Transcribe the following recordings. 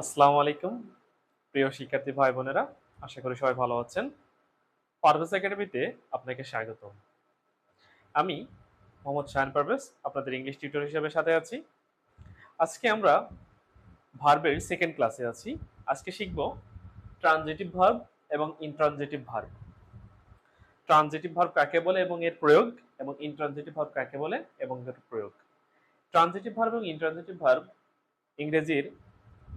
আসসালামু আলাইকুম, প্রিয় শিক্ষার্থী ভাই বোনেরা, আশা করি সবাই ভালো আছেন। পারভেজ একাডেমিতে আপনাকে স্বাগত আমি মোহাম্মদ শাহান পারভেজ আপনাদের ইংলিশ টিউটর হিসেবে সাথে আছি। আজকে আমরা ভার্বের সেকেন্ড ক্লাসে আছি। আজকে শিখব ট্রানজিটিভ ভার্ব এবং ইনট্রানজিটিভ ভার্ব ট্রানজিটিভ ভার্ব কাকে বলে এবং এর প্রয়োগ, এবং ইনট্রানজিটিভ ভার্ব কাকে বলে এবং এর প্রয়োগ। ট্রানজিটিভ ভার্ব এবং ইনট্রানজিটিভ ভার্ব ইংরেজির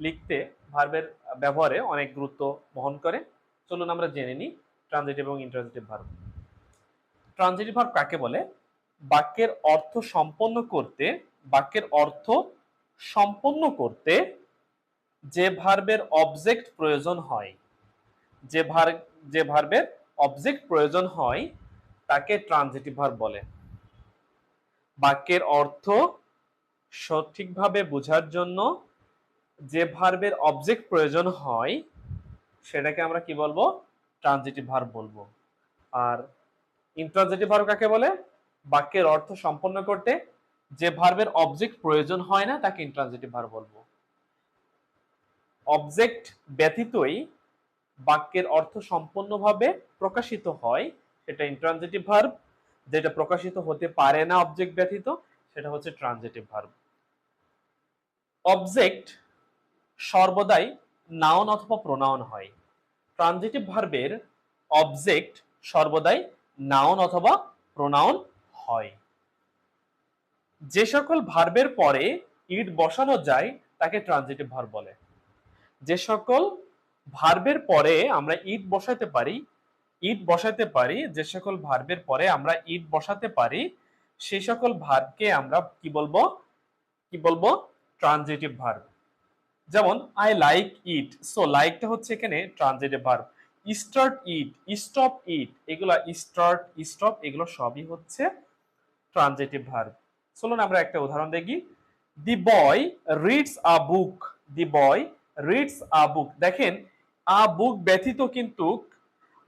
লিখতে ভার্বের ব্যবহারে অনেক গুরুত্ব বহন করে। চলুন আমরা জেনে নিই ট্রানজিটিভ এবং ইন্ট্রানজিটিভ ভার্ব ট্রানজিটিভ ভার্ব কাকে বলে? বাক্যের অর্থ সম্পন্ন করতে, বাক্যের অর্থ সম্পন্ন করতে যে ভার্বের অবজেক্ট প্রয়োজন হয়, যে ভার, যে ভার্বের অবজেক্ট প্রয়োজন হয়, তাকে ট্রানজিটিভ ভার্ব বলে। বাক্যের অর্থ সঠিকভাবে বোঝার জন্য যে ভার্বের অবজেক্ট প্রয়োজন হয়, সেটাকে আমরা কি বলব? ট্রানজিটিভ ভার্ব বলব। আর ইন্ট্রানজিটিভ ভার্ব কাকে বলে? বাক্যের অর্থ সম্পন্ন করতে যে ভার্বের অবজেক্ট প্রয়োজন হয় না, তাকে ইন্ট্রানজিটিভ ভার্ব বলব। অবজেক্ট ব্যতীতই বাক্যের অর্থ সম্পূর্ণভাবে প্রকাশিত হয়, সেটা ইন্ট্রানজিটিভ ভার্ব যেটা প্রকাশিত হতে পারে না অবজেক্ট ব্যতীত, সেটা হচ্ছে ট্রানজিটিভ ভার্ব অবজেক্ট সর্বদাই নাউন অথবা প্রোনাউন হয়। ট্রানজিটিভ ভার্বের অবজেক্ট সর্বদাই নাউন অথবা প্রোনাউন হয়। যে সকল ভার্বের পরে ইট বসানো যায়, তাকে ট্রানজিটিভ ভার্ব বলে। যে সকল ভার্বের পরে আমরা ইট বসাতে পারি, ইট বসাতে পারি, যে সকল ভার্বের পরে আমরা ইট বসাতে পারি সেই সকল ভার্বকে আমরা কি বলব? কি বলব? ট্রানজিটিভ ভার্ব যেমন আই লাইক ইট সো লাইকটা হচ্ছে এখানে transitive verb start it stop it এগুলো স্টার্ট স্টপ এগুলো সবই হচ্ছে ট্রানজিটিভ ভার্ব চলুন আমরা একটা উদাহরণ দেখি। দি বয় রিডস আ বুক দি বয় রিডস আ বুক দেখেন আ বুক ব্যতীত কিন্তু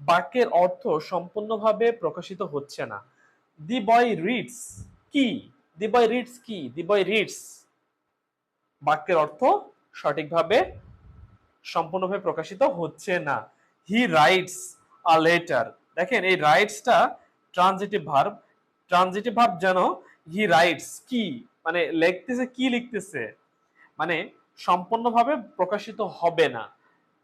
বাক্যের অর্থ সম্পূর্ণভাবে প্রকাশিত হচ্ছে না। দি বয় রিডস কি দি বয় রিডস কি দি বয় রিডস বাক্যের অর্থ সঠিকভাবে সম্পূর্ণভাবে প্রকাশিত হচ্ছে না। হি রাইটস আ লেটার দেখেন, এই রাইটসটা ট্রানজিটিভ ভার্ব ট্রানজিটিভ ভার্ব যেন হি রাইটস কি? মানে লিখতেছে, কি লিখতেছে? মানে সম্পূর্ণভাবে প্রকাশিত হবে না।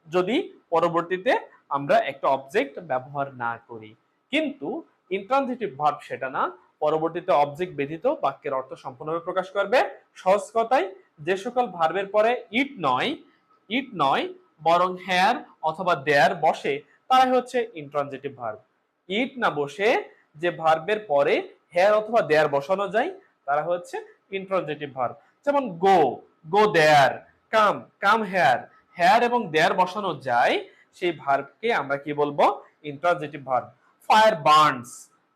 যদি পরবর্তীতে আমরা একটা অবজেক্ট ব্যবহার না করি। কিন্তু ইন্ট্রানজিটিভ ভার্ব সেটা না, পরবর্তীতে অবজেক্ট ব্যতীত বাক্যের অর্থ সম্পূর্ণভাবে প্রকাশ করবে। সহজ কথায় যে সকল ভার্বের পরে ইট নয় ইট নয়, বরং হ্যার অথবা দেয়ার বসে, তারাই হচ্ছে ইন্ট্রানজিটিভ ভার্ব ইট না বসে যে ভার্বের পরে হ্যার অথবা দেয়ার বসানো যায়, তারা হচ্ছে ইন্ট্রানজিটিভ ভার্ব যেমন গো গো দেয়ার কাম কাম হেয়ার হেয়ার এবং দেয়ার বসানো যায়, সেই ভার্বকে আমরা কি বলব? ইন্ট্রানজিটিভ ভার্ব ফায়ার বার্নস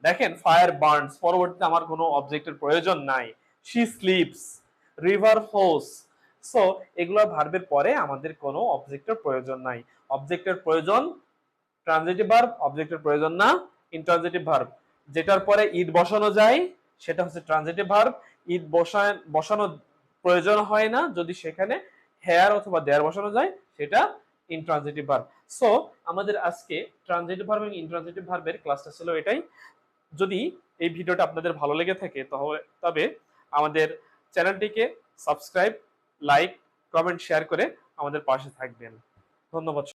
দেখেন ফায়ার বার্নস পরবর্তীতে আমার কোনো অবজেক্টের প্রয়োজন নাই। শি স্লিপস রিভার হোস সো এগুলো ভার্বের পরে আমাদের কোনো অবজেক্টের প্রয়োজন নাই। অবজেক্টের প্রয়োজন ট্রানজিটিভ ভার্ব অবজেক্টের প্রয়োজন না ইন্ট্রানজিটিভ ভার্ব যেটার পরে ইট বসানো যায়, সেটা হচ্ছে ট্রানজিটিভ ভার্ব ইট বসায় বসানো প্রয়োজন হয় না যদি সেখানে হেয়ার অথবা দেয়ার বসানো যায়, সেটা ইনট্রানজিটিভ ভার্ব সো আমাদের আজকে ট্রানজিটিভ ভার্ব এবং ইনট্রানজিটিভ ভার্বের ক্লাসটা ছিল এটাই। যদি এই ভিডিওটা আপনাদের ভালো লেগে থাকে, তাহলে তবে আমাদের চ্যানেলটিকে সাবস্ক্রাইব লাইক কমেন্ট শেয়ার করে আমাদের পাশে থাকবেন। ধন্যবাদ।